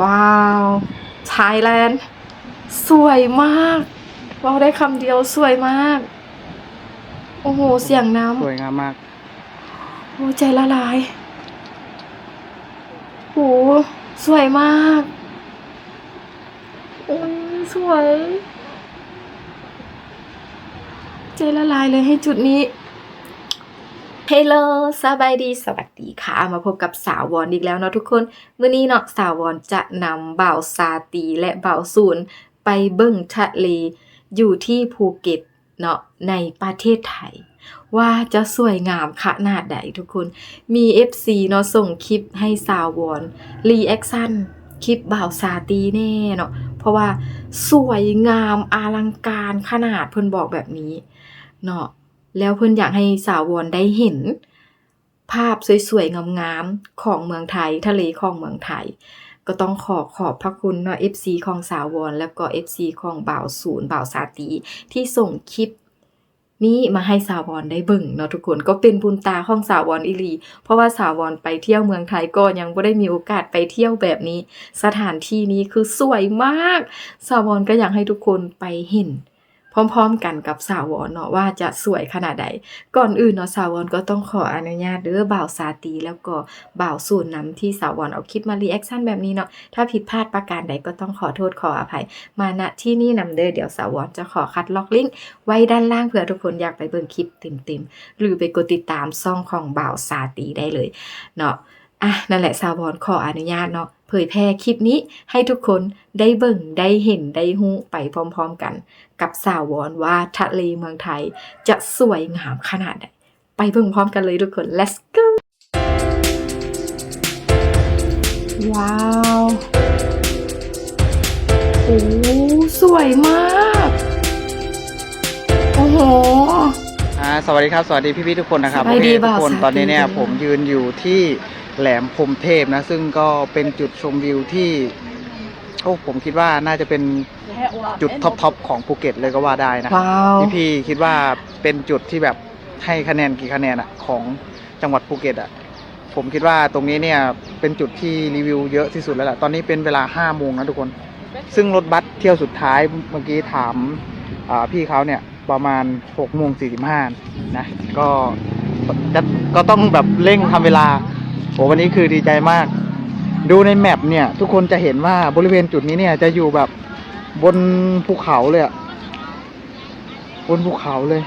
ว้าวไทยแลนด์สวยมากเว่าได้คำเดียวสวยมาก โอ้โห เสียงน้สวยงามมากำโอ้ใจละลายโหสวยมากโอ้ยสวย ใจละลายเลยให้จุดนี้เฮลโลสบายดี สวัสดีค่ะ มาพบกับสาววอนอีกแล้วเนาะทุกคน มื้อนี้เนาะสาววอนจะนำเบ่าวซาตีและเบ่าวศูนไปเบิ่งทะเล อยู่ที่ภูเก็ตเนาะในประเทศไทย ว่าจะสวยงามขนาดใดทุกคน มี FC เนาะส่งคลิปให้สาววอนรีแอคชั่นคลิปบ่าวซาตีแน่เนาะ เพราะว่าสวยงามอลังการขนาดเพิ่นบอกแบบนี้เนาะ แล้วเพิ่อนอยากให้สาววอนได้เห็น ภาพสวยๆ งามๆ ของเมืองไทย ทะเลของเมืองไทย ก็ต้องขอขอบพระคุณเนาะ FC ของสาววอนแล้วก็ FC ของบ่าวศูนย์บ่าวสาตีที่ส่งคลิปนี้มาให้สาววอนได้เบิ่งเนาะทุกคนก็เป็นบุญตาของสาววอนอีหลี เพราะว่าสาววอนไปเที่ยวเมืองไทยก็ยังบ่ได้มีโอกาสไปเที่ยวแบบนี้ สถานที่นี้คือสวยมาก สาววอนก็อยากให้ทุกคนไปเห็น พร้อมๆกันกับสาววอนเนาะว่าจะสวยขนาดใด ก่อนอื่นเนาะสาววอนก็ต้องขออนุญาตเด้อบ่าวสาตีแล้วก็บ่าวสูนนำที่สาววอนเอาคลิปมารีแอคชั่นแบบนี้เนาะถ้าผิดพลาดประการใดก็ต้องขอโทษขออภัย มาณที่นี่นำเด้อเดี๋ยวสาววอนจะขอคัดล็อกลิงก์ไว้ด้านล่างเผื่อทุกคนอยากไปเบิ่งคลิปเต็มๆหรือไปกดติดตามซ่องของบ่าวสาตีได้เลยเนาะ อะนั่นแหละสาววอนขออนุญาตเนาะเผยแพร่คลิปนี้ให้ทุกคนได้เบิ่งได้เห็นได้ฮู้ไปพร้อมๆกัน กับสาววอนว่าทะเลเมืองไทยจะสวยงามขนาดไหนไปเบิ่งพร้อมกันเลยทุกคน let's go ว้าวโอ้สวยมากโอ้โหอ่าสวัสดีครับ สวัสดีพี่ๆทุกคนนะครับสวัสดีโอเคทุบ่าวกคนสาธุตอนนี้เนี่ยจ้ะผมยืนอยู่ที่ แหลมพรหมเทพนะ ซึ่งก็เป็นจุดชมวิวที่โอ้ผมคิดว่าน่าจะเป็นจุดท็อปทอปของภูเก็ตเลยก็ว่าได้นะว้าวพี่พี่ๆคิดว่าเป็นจุดที่แบบให้คะแนนกี่คะแนนอะของจังหวัดภูเก็ตอะผมคิดว่าตรงนี้เนี่ยเป็นจุดที่รีวิวเยอะที่สุดแล้วแหละตอนนี้เป็นเวลาห้าโมงนะทุกคน ซึ่งรถบัสเที่ยวสุดท้ายเมื่อกี้ถามอ่าพี่เขาเนี่ยประมาณ6กโมงสี่สิบห้านะก็จะก็ต้องแบบเร่งทำเวลา โหวันนี้คือดีใจมาก ดูในแมปเนี่ย ทุกคนจะเห็นว่าบริเวณจุดนี้เนี่ย จะอยู่แบบบนภูเขาเลยอะบนภูเขาเลย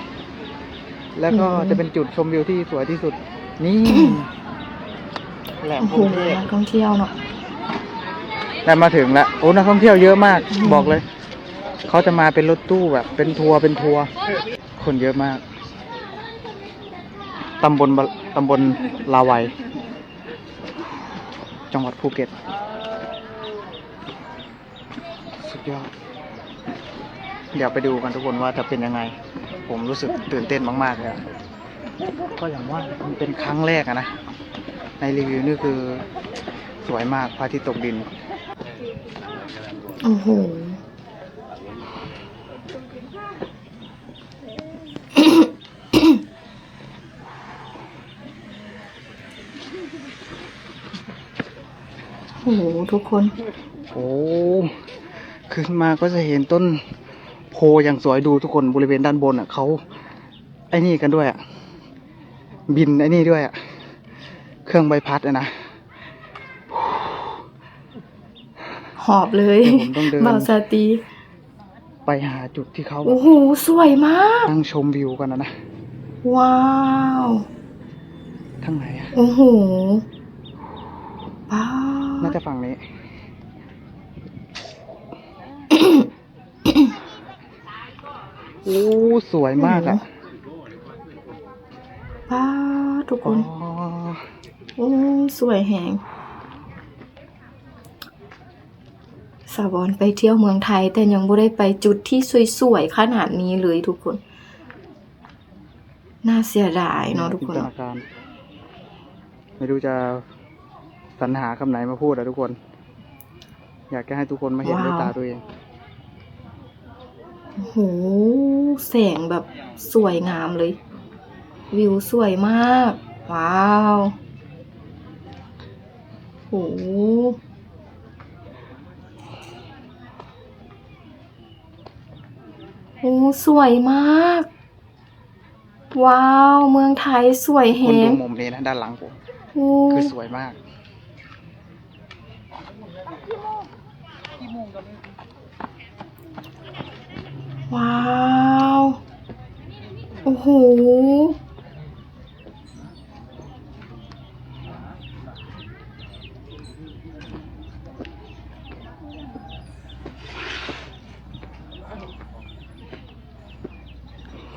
แล้วก็อืมจะเป็นจุดชมวิวที่สวยที่สุด นี่แหลมโอ้พโหรหมเทพนักท่องเที่ยวเนาะได้มาถึงแล้วโอ้นักท่องเที่ยวเยอะมากอืมบอกเลย เขาจะมาเป็นรถตู้แบบ เป็นทัวร์เป็นทัวร์คนเยอะมากตำบลบะตำบลลาวัย จังหวัดภูเก็ต สุดยอด เดี๋ยวไปดูกันทุกคนว่าจะเป็นยังไง ผมรู้สึกตื่นเต้นมากๆเลยอะก็อย่างว่ามันเป็นครั้งแรกอะนะ ในรีวิวนี่คือสวยมากพระอาทิตย์ตกดิน โอ้โห โอ้โหทุกคน โอ้ขึ้นมาก็จะเห็นต้นโพอย่างสวยดูทุกคนบริเวณด้านบนอะเขาไอ้นี่กันด้วยอะบินไอ้นี่ด้วยอะเครื่องใบพัดอะนะหอบเลยเดี๋ยวผมต้องเดินบ่าวสาตี ไปหาจุดที่เขาแบโอ้บโห สวยมาก นั่งชมวิวกันนะนะว้าว ทั้งไหนอะ โอ้โหป้า น่าจะฝั่งนี้ โอ้ สวยมากอะป้าทุกคอ๋อน โอ้สวยแหง สาวอนไปเที่ยวเมืองไทย แต่ยังไม่ได้ไปจุดที่สวยๆขนาดนี้เลยทุกคน น่าเสียดายเนาะทุกคนจินตนาการ ไม่รู้จะ สรรหาคำไหนมาพูดอะทุกคน อยากจะให้ทุกคนมาเห็นด้วยตาตัวเองโอ้โหแสงแบบสวยงามเลย วิวสวยมาก ว้าวโอ้โหโอ้สวยมาก ว้าว เมืองไทยสวยแฮคุดูงมุมนี้นะด้านหลังผม คือสวยมาก ว้าว โอ้โห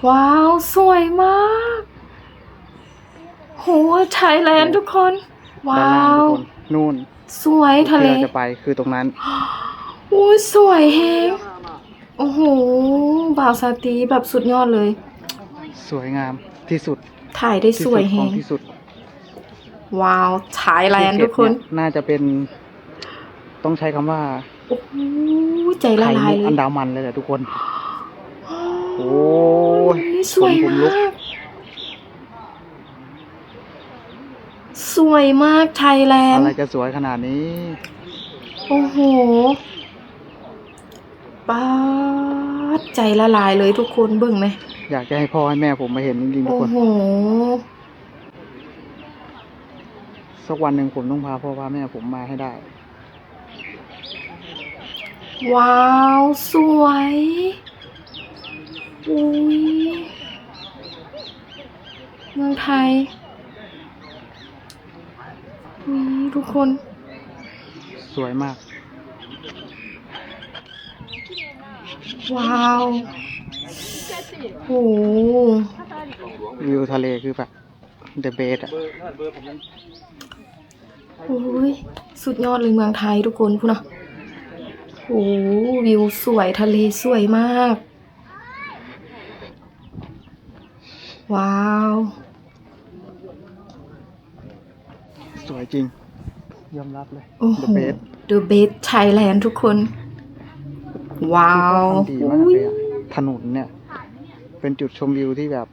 ว้าว สวยมาก โหไทยแลนด์ทุกคน ว้าด้านล่างวทุกคนนู่น สวยทะเล ที่เราจะไปคือตรงนั้น โอ้ยสวยแฮงโอ้โห บ่าวสาตรีแบบสุดยอดเลย สวยงามที่สุดถ่ายได้ที่สสุวยดแฮของงที่สุด ว้าวไทยแลนด์ภูทุกคนเยน่าจะเป็น ต้องใช้คำว่า โอ้โหใจละไข่ลายมุกเลอัยนดามันเลยแหละทุกคน โอ้ยนี่สวยขนผมลุกมากสวยมากไทยแลนอะด์ไรจะสวยขนาดนี้ โอ้โห ป๊าดใจละลายเลยทุกคนเบิ่งไหมอยากจะให้พ่อให้แม่ผมมาเห็นจริงๆทุกโอ้คน โห สักวันหนึ่งผมต้องพาพ่อพาแม่ผมมาให้ได้ ว้าว สวยอุ้ยเมืองไทยอุ้ยทุกคน สวยมาก ว้าวโอ้วิวทะเลคือแบบ the best อะโอ้ยสุดยอดเลยเมืองไทยทุกคนพูดนะโอ้วิวสวยทะเลสวยมาก ว้าว สวยจริง ยอมรับเลย โอ้โห the best The Best Thailand ทุกคน ว้าวทำดีมากเลยอะถนนเนี่ย เป็นจุดชมวิวที่แบบ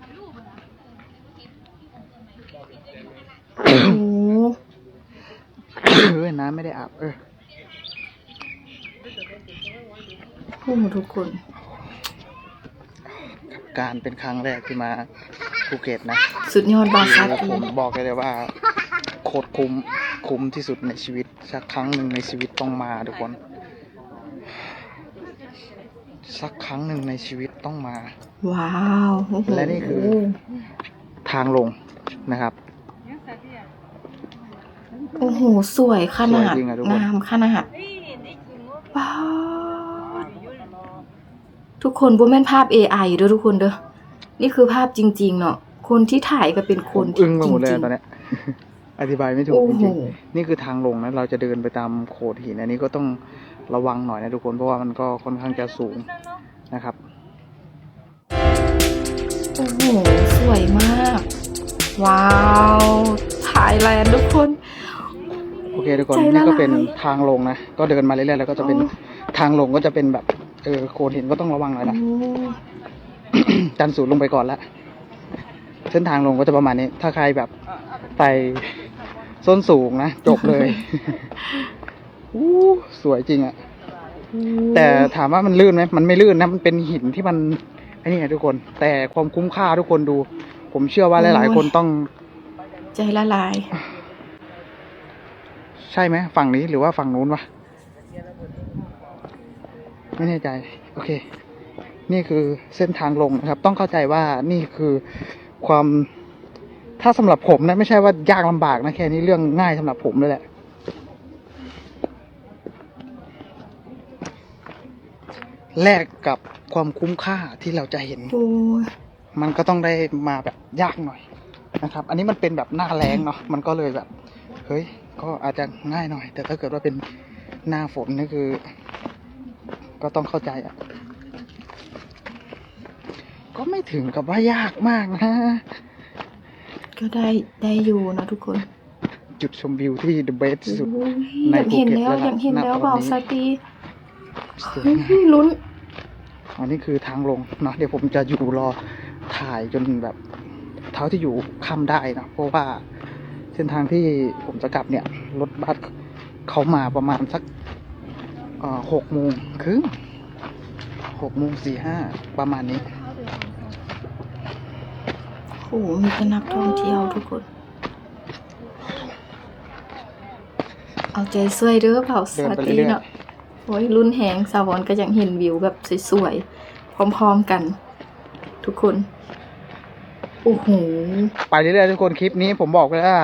โอ้โหเออน้ำไม่ได้อาบเออโอ้โหทุกคน การเป็นครั้งแรกที่มาภูเก็ตนะสุดยอดบาซาแล้วตีผมบอกเลยว่า โคตรคุ้มคุ้มที่สุดในชีวิตสักครั้งหนึ่งในชีวิตต้องมาทุกคน สักครั้งหนึ่งในชีวิตต้องมา ว้าวโอ้โหและนี่คือ ทางลงนะครับ โอ้โห สวยขนาดสวยจริงอะทุกคน งามขนาด ว้าว ทุกคนบ่แม่นภาพ AI เด้อทุกคนเด้อ นี่คือภาพจริง ๆ เนาะ คนที่ถ่ายก็เป็นคผนมที่อึ้งไปหมดเลยจริอะงตอนเนี้ย อธิบายไม่ถูกโอ้จโห ริงๆ นี่คือทางลงนะ เราจะเดินไปตามโขดหิน อันนี้ก็ต้อง ระวังหน่อยนะทุกคนเพราะว่ามันก็ค่อนข้างจะสูงนะครับโอ้โหสวยมาก ว้าวถ่ายแลนด์ทุกคน โอเคทุกคน ใจละนี่ก็เป็นลายทางลงนะ ก็เดินมาเรื่อยๆแล้วก็จะเป็นอ๋อทางลงก็จะเป็นแบบ เออโขดหินก็ต้องระวังหน่อยนะ โอ้จันสูงลงไปก่อนละเส้นทางลงก็จะประมาณนี้ ถ้าใครแบบไต่ส้นสูงนะ จบเลย อู้สวยจริงอะ แต่ถามว่ามันลื่นไหมมันไม่ลื่นนะ มันเป็นหินที่มันไอ้นี่ไงทุกคน แต่ความคุ้มค่าทุกคนดู ผมเชื่อว่าหลาย ๆ คนต้อง ใจละลาย ใช่ไหมฝั่งนี้หรือว่าฝั่งนู้นวะไม่แน่ใจ โอเค นี่คือเส้นทางลงนะครับ ต้องเข้าใจว่านี่คือความถ้าสำหรับผมนะไม่ใช่ว่ายากลำบากนะแค่นี้เรื่องง่ายสำหรับผมเลยแหละ แลกกับความคุ้มค่าที่เราจะเห็น โอ้ยมันก็ต้องได้มาแบบยากหน่อยนะครับ อันนี้มันเป็นแบบหน้าแรงเนาะ มันก็เลยแบบ เฮ้ย ก็อาจจะง่ายหน่อย แต่ถ้าเกิดว่าเป็นหน้าฝนนี่คือ ก็ต้องเข้าใจอะ ก็ไม่ถึงกับว่ายากมากนะ ก็ได้ได้อยู่นะทุกคนจุดชมวิวที่ the best ที่สุดโอ้ยในอยากเห็นแล้วภูเก็ตแล้วอยากเห็นณแล้วตอนนี้บ่าวสาตี สวยเฮ้ยงามลุ้น อันนี้คือทางลงเนาะเดี๋ยวผมจะอยู่รอถ่ายจนแบบเท่าที่อยู่ค่ำได้นะเพราะว่าเส้นทางที่ผมจะกลับเนี่ย รถบัสเขามาประมาณสักหกโมงครึ่งหกโมงสี่ห้าประมาณนี้โอ้โหมีแต่นักท่องเที่ยวทุกคน เอาใจช่วยเด้อเผาเดินสาไปตีเรื่อยๆเนาะ โอ้ยรุ่นแหงสาวอนก็ยังเห็นวิวแบบสวยๆ พร้อมๆกัน ทุกคน โอ้โห ไปเรื่อยๆทุกคนคลิปนี้ผมบอกเลยว่า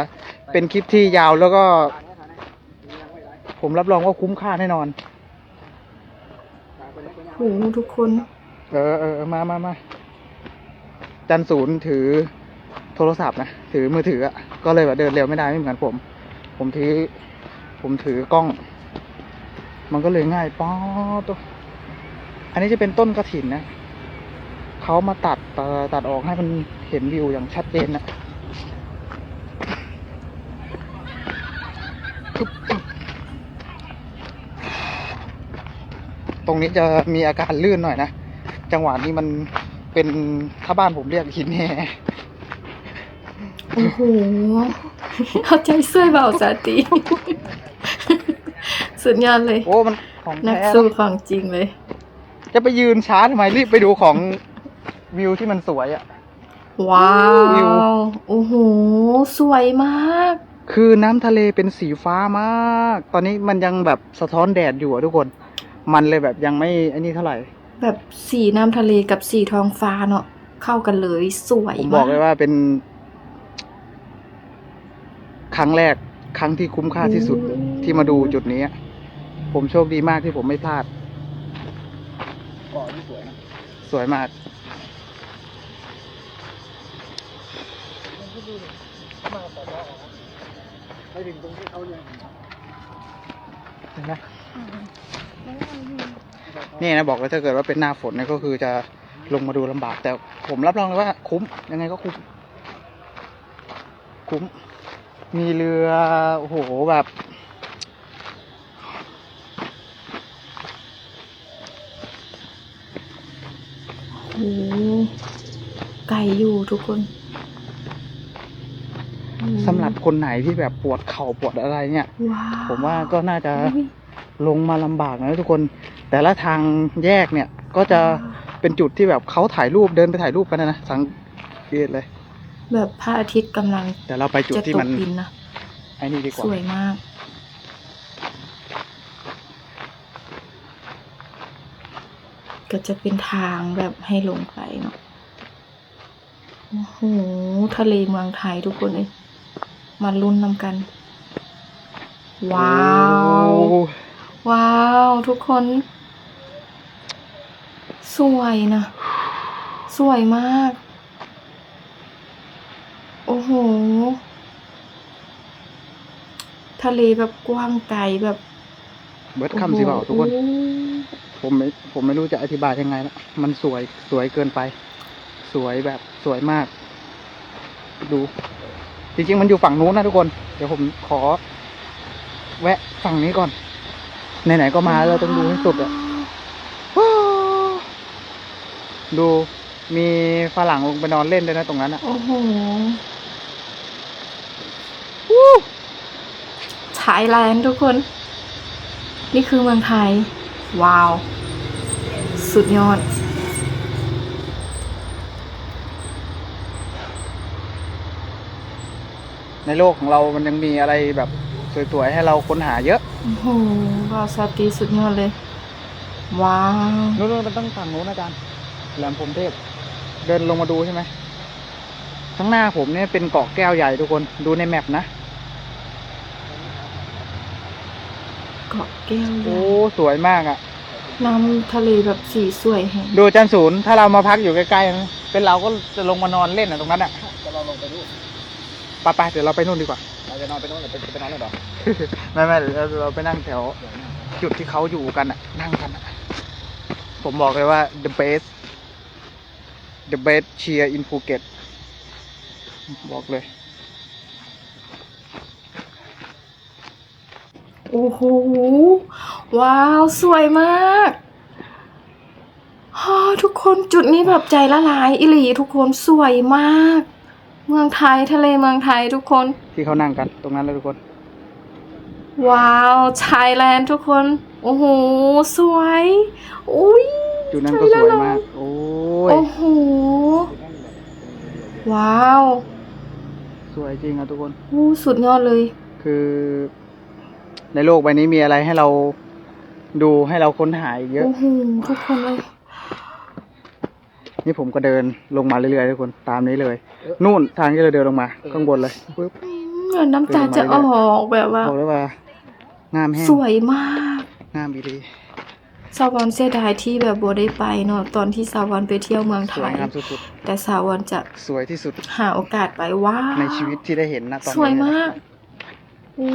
เป็นคลิปที่ยาวแล้วก็ ผมรับรองว่าคุ้มค่าแน่นอน โอ้โหทุกคน เออเออมามามาจันศูนย์ถือโทรศัพท์นะ ถือมือถืออะ ก็เลยแบบเดินเร็วไม่ได้ไม่เหมือนผม ผมถือ ผมถือกล้อง มันก็เลยง่ายป๊อตัวอันนี้จะเป็นต้นกระถินนะเขามาตัดตัดตัดออกให้มันเห็นวิวอย่างชัดเจนนะตรงนี้จะมีอาการลื่นหน่อยนะ จังหวะนี้มันเป็นถ้าบ้านผมเรียกหินแห่โอ้โห เอาใจช่วยเบาสาตี สุดยอดเลย โอ้มันของนักแท้สู้ของจริงเลย จะไปยืนช้าทำไมรีบไปดูของวิวที่มันสวยอะ่ะ ว้าวิววโอ้โห สวยมาก คือน้ำทะเลเป็นสีฟ้ามาก ตอนนี้มันยังแบบสะท้อนแดดอยู่อะทุกคน มันเลยแบบยังไม่อันนี้เท่าไหร่ แบบสีน้ำทะเลกับสีท้องฟ้าเนาะเข้ากันเลยสวยผมมากบอกเลยว่าเป็น ครั้งแรกครั้งที่คุ้มค่าที่สุดที่มาดูจุดนี้อะ ผมโชคดีมากที่ผมไม่พลาดเกาะนี่สวยนะ สวยมากไม่ถึงตรงที่เขาเนี่ยเห็นไหมนี่นะบอกเลยถ้าเกิดว่าเป็นหน้าฝนเนี่ยก็คือจะลงมาดูลำบาก แต่ผมรับรองเลยว่า คุ้มยังไงก็คุ้ม คุ้ม มีเรือ โอ้โหแบบ อ้โหไกลอยู่ทุกคนสำหรับคนไหนที่แบบปวดเข่าปวดอะไรเนี่ยว้าวผมว่าก็น่าจะอุ๊ยลงมาลำบากนะทุกคน แต่ละทางแยกเนี่ยก็จะเป็นจุดที่แบบเขาถ่ายรูปเดินไปถ่ายรูปกันนะนะสังเกตเลย แบบพระอาทิตย์กำลังเดี๋ยวเราไปจุดจะที่ตมักนดินนะไอ้นี่ดีกว่าสวยมาก ก็จะเป็นทางแบบให้ลงไปเนาะโอ้โหทะเลเมืองไทยทุกคนเลยมาลุ้นนำกัน ว้าว ว้าว ทุกคน สวยนะ สวยมาก โอ้โห ทะเลแบบกว้างไกลแบบ เบิดคำสิเปล่าทุกคน ผมไม่ผมไม่รู้จะอธิบายยังไงละมันสวยสวยเกินไป สวยแบบสวยมาก ดู จริงๆมันอยู่ฝั่งนู้นนะทุกคน เดี๋ยวผมขอ แวะฝั่งนี้ก่อนไหนๆก็มาเราต้องดูให้สุดอะว้าวดูมีฝรั่งลงไปนอนเล่นด้วยนะตรงนั้นอะโอ้โหวู้ไทยแลนด์ทุกคน นี่คือเมืองไทย ว้าว สุดยอด ในโลกของเรามันยังมีอะไรแบบสวยๆ ให้เราค้นหาเยอะ โอ้โหว้าวซาตีสุดยอดเลย ว้าว นู้นๆมันต้องฝั่งนู้นอาจารย์แหลมพรหมเทพ เดินลงมาดูใช่ไหม ข้างหน้าผมเนี่ยเป็นเกาะแก้วใหญ่ทุกคน ดูในแมปนะ เกาะแก้วใหโอ้ญ่สวยมากอะ่ะ น้ำทะเลแบบสีสวยแห่งดูอาจารย์ศูนย์ถ้าเรามาพักอยู่ใกล้ๆนะเป็นเราก็จะลงมานอนเล่นอะตรงนั้นอะจะเราลงไปนู่นไปๆเดี๋ยวเราไปนู่นดีกว่า เราจะนอนไปโน่นหรือไปไปนอนเลยเหรอไม่ไม่เดี๋ยวเราไปนั่งแถว จุดที่เขาอยู่กันอะนั่งกันอะผมบอกเลยว่า the best the best cheer in Phuket บอกเลย โอ้โห ว้าว สวยมากฮ่าทุกคนจุดนี้แบบใจละลายอิหลีทุกคนสวยมาก เมืองไทยทะเลเมืองไทยทุกคน ที่เขานั่งกัน ตรงนั้นเลยทุกคน ว้าวไทยแลนด์ทุกคน โอ้โห สวยอุ้ยจุดนั้นก็สวยมาก โอ้ยโอ้โห ว้าว สวยจริงครับทุกคนอู้สุดยอดเลย คือ ในโลกใบนี้มีอะไรให้เราดูให้เราค้นหาอีกเยอะ โอ้โหทุกคนเลย นี่ผมก็เดินลงมาเรื่อยๆทุกคนตามนี้เลย นู่นทางที่เราเดินลงมา ข้างบนเลยปึ๊บอืมน้ำตาจะออกแบบว่า บอกเลยว่างามแห้งสวยมาก งามอีดีสาววันเสียดายที่แบบบัได้ไปเนาะตอนที่สาววันไปเที่ยวเมืองสไทวยย งามสุดแต่สาววันจะๆ สวยที่สุดหาโอกาสไปว้าวในชีวิตที่ได้เห็นนะตอนนี้สวยมากโอ้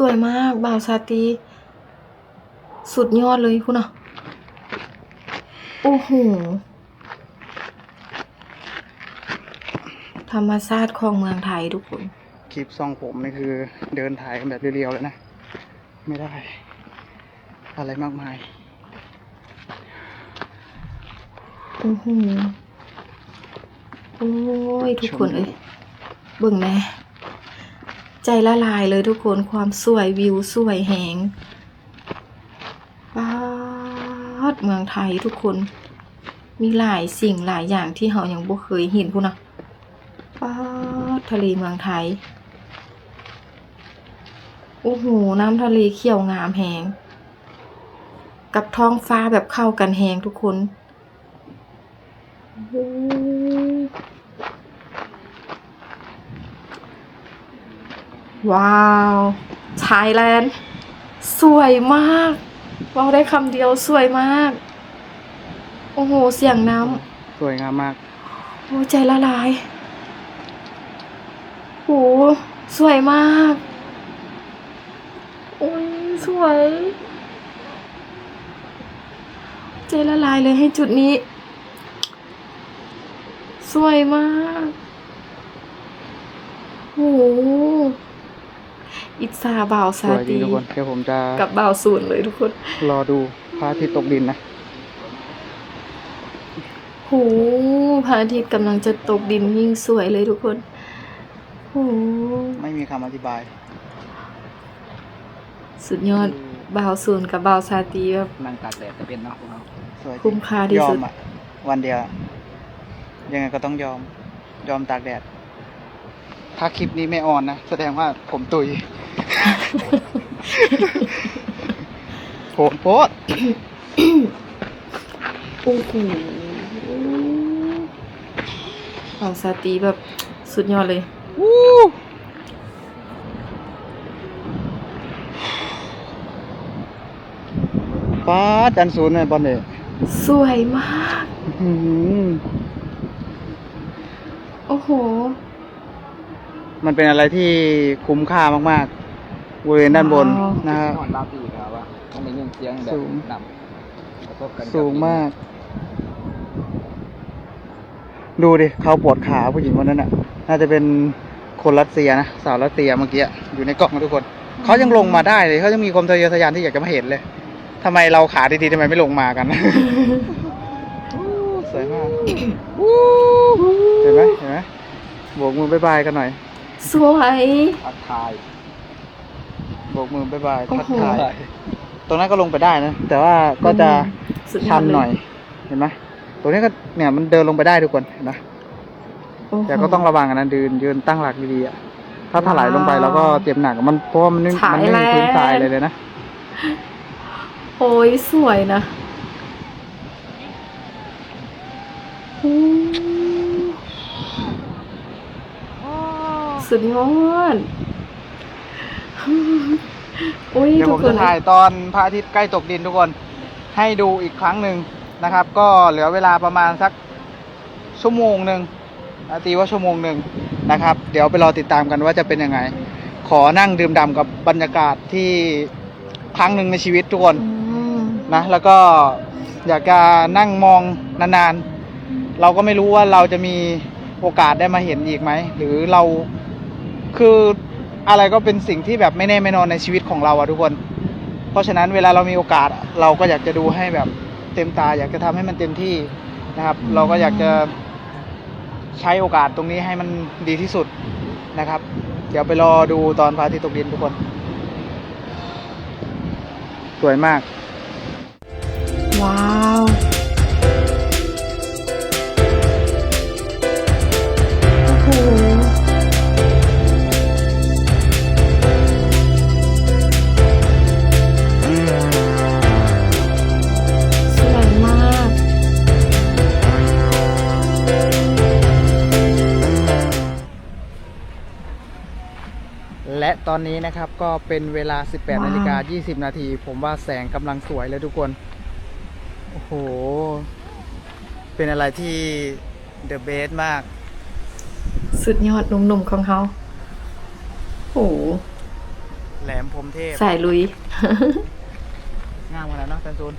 สวยมากบ่าวซาตีสุดยอดเลยคุณอะโอ้โห ธรรมชาติของเมืองไทยทุกคน คลิปซองผมนี่คือเดินถ่ายกันแบบเรียวๆเลยนะ ไม่ได้ อะไรมากมาย โอ้โห โอ้ย ทุกคนเอ้ยเบิ่งแน่ ใจละลายเลยทุกคนความสวยวิวสวยแหงป้าดเมืองไทยทุกคน มีหลายสิ่งหลายอย่างที่เรายังบ่เคยเห็นพุ่นะป้าดทะเลเมืองไทยโอ้โหน้ำทะเลเขียวงามแหง กับท้องฟ้าแบบเข้ากันแหงทุกคนโอ้ ว้าวไทยแลนด์ สวยมากว้าวได้คำเดียวสวยมาก โอ้โห เสียงน้สวยงามมากำโอ้ใจละลายโหสวยมากโอ้ยสวย ใจละลายเลยให้จุดนี้ สวยมากโห อิจฉาบ่าวสซาวยจริตีงทุกคนเดี๋ยวผมจะกับบ่าวศูนย์เลยทุกคนรอดูพระอาทิตย์ตกดินนะ โหพระอาทิตย์กำลังจะตกดินยิ่งสวยเลยทุกคนโหไม่มีคำอธิบายสุดยอดบ่าวศูนย์กับบ่าวซาตีแบบ นั่งตากแดดจะเป็นเนาะสวยจริงคุ้มค่าที่สุด ยอมอะวันเดียว ยังไงก็ต้องยอม ยอมตากแดด ถ้าคลิปนี้ไม่ออนนะ แสดงว่าผมตุยโผล่โพสโอ้โหบ่าวซาตีแบบสุดยอดเลยวู้ป้าดจันศูนย์เลยบอลเนี่ยสวยมากอื้อหือโอ้โห มันเป็นอะไรที่คุ้มค่ามากๆบริเวณด้านบนว้าว นะฮะนอนรับอีกครับว่าต้องมีเงินเสียงแบบสูง นำประสบกันบสูงมาก ดูดิเขาปวดขาผู้หญิงคนนั้นน่ะ น่าจะเป็นคนรัสเซียนะสาวรัสเซียเมื่อกี้อยู่ในกล้องนะทุกคนเขายังลงมาได้เลยเขายังมีความทะเยอทะยานที่อยากจะมาเห็นเลยทำไมเราขาดีๆทำไมไม่ลงมากันสวยมากเห็นไหมเห็นไหมโบกมือบายบายกันหน่อย สวยทักทายโบกมือบายบายโอ้ทักโหทายตรงนั้นก็ลงไปได้นะ แต่ว่าก็จะสุดยชัอดนเลหน่อย เห็นไหมตรงนี้ก็เนี่ยมันเดินลงไปได้ทุกคนเห็นไหมโอ้โหแต่ก็ต้องระวังกันนะยืนยืนตั้งหลักดีๆอะถ้าถลายลงไปเราก็เจ็บหนักมันเพราะว่ามันไม่ถ่ายมันไม่มีพื้นแล้วทรายเลยเลยนะโอ้ยสวยนะอืม สุดยอดโอ้ยเดี๋ยวทุผกมคจะนถ่ายตอนพระอาทิตย์ใกล้ตกดินทุกคนให้ดูอีกครั้งหนึ่งนะครับ ก็เหลือเวลาประมาณสักชั่วโมงหนึ่งอาตีว่าชั่วโมงหนึ่งนะครับ เดี๋ยวไปรอติดตามกันว่าจะเป็นยังไง ขอนั่งดื่มด่ำกับบรรยากาศที่ครั้งหนึ่งในชีวิตทุกคนอืมนะแล้วก็อยากจะนั่งมองนานๆ เราก็ไม่รู้ว่าเราจะมีโอกาสได้มาเห็นอีกไหมหรือเรา คืออะไรก็เป็นสิ่งที่แบบไม่แน่ไม่นอนในชีวิตของเราอะทุกคน เพราะฉะนั้นเวลาเรามีโอกาสอะเราก็อยากจะดูให้แบบเต็มตา อยากจะทำให้มันเต็มที่นะครับ เราก็อยากจะใช้โอกาสตรงนี้ให้มันดีที่สุดนะครับ เดี๋ยวไปรอดูตอนพระอาทิตย์ตกดินทุกคน สวยมาก ว้าว ตอนนี้นะครับก็เป็นเวลา 18ว้าวนาฬิกา20 นาที ผมว่าแสงกำลังสวยเลยทุกคน โอ้โห เป็นอะไรที่เดอะเบสมาก สุดยอดหนุ่มๆของเขาโอ้โหแหลมพรหมเทพสายลุย งามขนาดเนอะจันจูน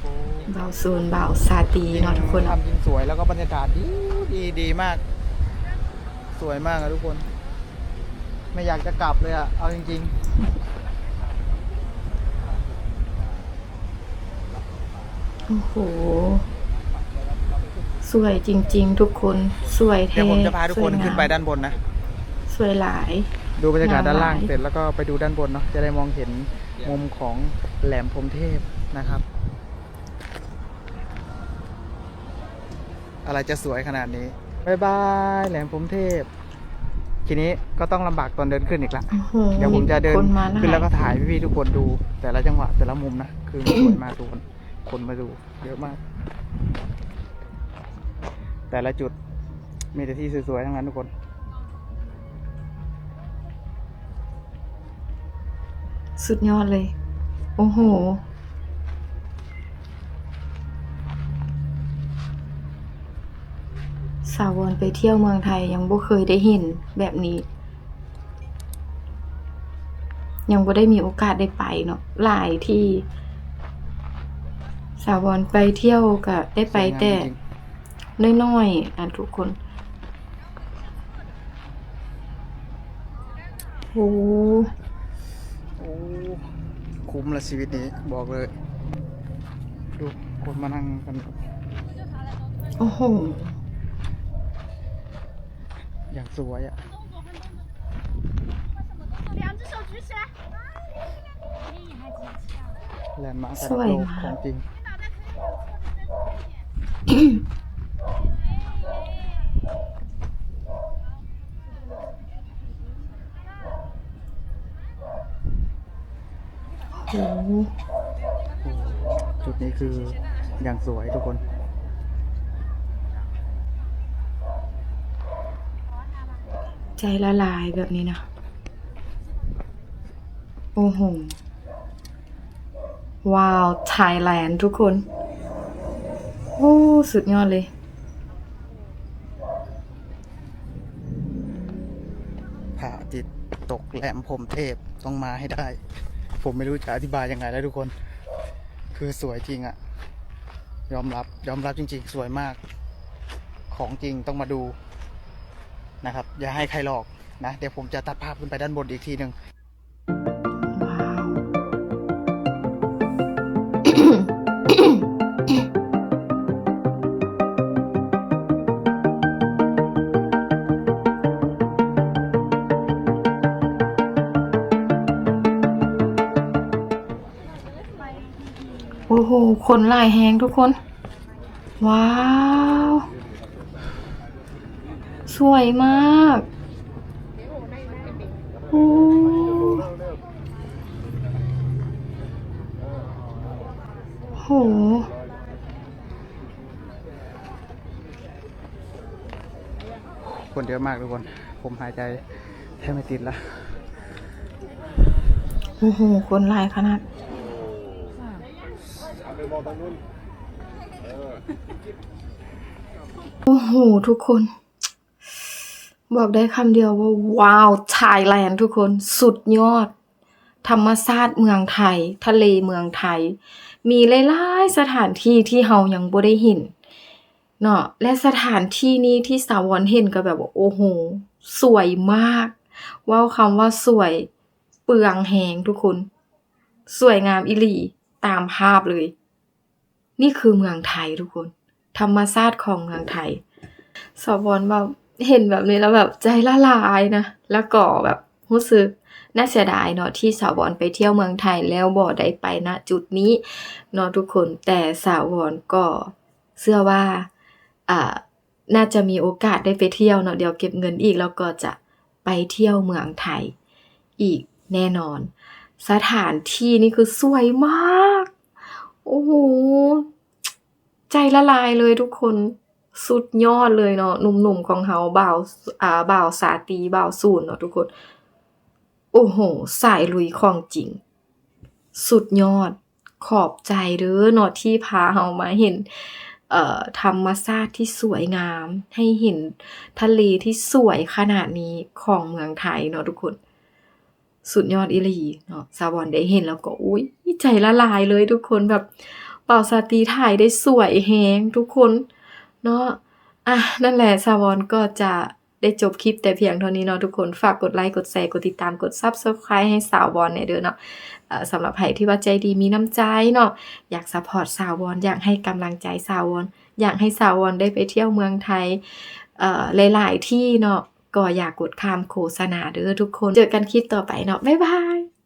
โอ้เบาซูนเบาซาตีเนาะทุกคน ทำจริงสวยแล้วก็บรรยากาศดีดีดีมาก สวยมากอะทุกคน ไม่อยากจะกลับเลยอะเอาจริงโอ้โห สวยจริง ๆ ทุกคน สวยๆแท้เดี๋ยวผมจะพาทุกคนสวยงมขึ้นไปด้านบนนะ สวยหลาย ดูบรรยากาศด้านล่างหลายเสร็จแล้วก็ไปดูด้านบนเนาะ จะได้มองเห็นมุมของแหลมพรหมเทพนะครับ อะไรจะสวยขนาดนี้บายบาย แหลมพรหมเทพ ทีนี้ก็ต้องลำบากตอนเดินขึ้นอีกละ โอ้โหเดี๋ยวผมจะเดินคนมาหาขึ้นแล้วก็ถ่ายพี่ๆทุกคนดู แต่ละจังหวะแต่ละมุมนะ คือมันสวยมากทุกคน คนมาดู เยอะมาก แต่ละจุดมีแต่ที่สวยๆทั้งนั้นทุกคน สุดยอดเลย โอ้โห สาววอนไปเที่ยวเมืองไทยยังบ่เคยได้เห็นแบบนี้ ยังบ่ได้มีโอกาสได้ไปเนาะหลายที่ สาววอนไปเที่ยวก็ได้ไปแต่สวยงามจริงน้อยๆอะทุกคนโอ้โอ้คุ้มละชีวิตนี้บอกเลย ดูคนมานั่งกัน โอ้โห อย่างสวยอะแลนด์มาร์คแต่โลกของจริงจุดนี้คืออย่างสวยทุกคน ใจละลายแบบนี้นะ โอ้โห ว้าวไทยแลนด์ทุกคน โอ้ สุดยอดเลย พระอาทิตย์ตกแหลมพรหมเทพต้องมาให้ได้ ผมไม่รู้จะอธิบายยังไงแล้วทุกคน คือสวยจริงอะยอมรับยอมรับจริง ๆ สวยมาก ของจริงต้องมาดู อย่าให้ใครหลอกนะเดี๋ยวผมจะตัดภาพขึ้นไปด้านบนอีกทีหนึ่งว้าวโอ้โห คนลายแหงทุกคน ว้าว สวยมากโอ้โห คนเยอะมากทุกคน ผมหายใจแทบไม่ติดละโอ้โห คนหลายขนาดโอ้โห ทุกคน บอกได้คำเดียวว่าว้าวไทยแลนด์ทุกคนสุดยอด ธรรมชาติเมืองไทย ทะเลเมืองไทย มีหลายๆสถานที่ที่เฮายังบ่ได้เห็นเนาะและสถานที่นี้ที่สาววอนเห็นก็แบบว่าโอ้โหสวยมาก ว้าคำว่าสวยเปลืองแหงทุกคน สวยงามอิลีตามภาพเลย นี่คือเมืองไทยทุกคน ธรรมชาติของเมืองไทยสาววอนแบบ เห็นแบบนี้แล้วแบบใจละลายนะ แล้วก็แบบรู้สึกน่าเสียดายเนาะที่สาววอนไปเที่ยวเมืองไทยแล้วบ่ได้ไปณจุดนี้เนาะทุกคนแต่สาววอนก็เชื่อว่าอ่าน่าจะมีโอกาสได้ไปเที่ยวเนาะเดี๋ยวเก็บเงินอีกแล้วก็จะไปเที่ยวเมืองไทยอีกแน่นอน สถานที่นี่คือสวยมาก โอ้โห ใจละลายเลยทุกคน สุดยอดเลยเนาะหนุ่มๆของเฮาบ่าวอ่าบ่าวสาตีบ่าวสูนเนาะทุกคน โอ้โห สายลุยของจริง สุดยอดขอบใจเด้อเนาะที่พาเฮามาเห็นเอ่อธรรมชาติที่สวยงาม ให้เห็นทะเลที่สวยขนาดนี้ของเมืองไทยเนาะทุกคน สุดยอดอีหลีเนาะสาวอนได้เห็นแล้วก็อุ้ยใจละลายเลยทุกคนแบบเป่าสาตีถ่ายได้สวยแฮงทุกคน เนาะ อะ นั่นแหละ สาวอนก็จะได้จบคลิปแต่เพียงเท่านี้เนาะทุกคน ฝากกดไลค์ กดแชร์ กดติดตาม กด Subscribe ให้สาววอนเนี่ยเด้อเนาะสำหรับใครที่ว่าใจดีมีน้ำใจเนาะ อยากซัพพอร์ตสาววอนอยากให้กำลังใจสาววอนอยากให้สาววอนได้ไปเที่ยวเมืองไทยหลาย ๆ ที่เนาะ ก็อยากกดข้ามโฆษณาเด้อทุกคน เจอกันคลิปต่อไปเนาะ บ๊ายบาย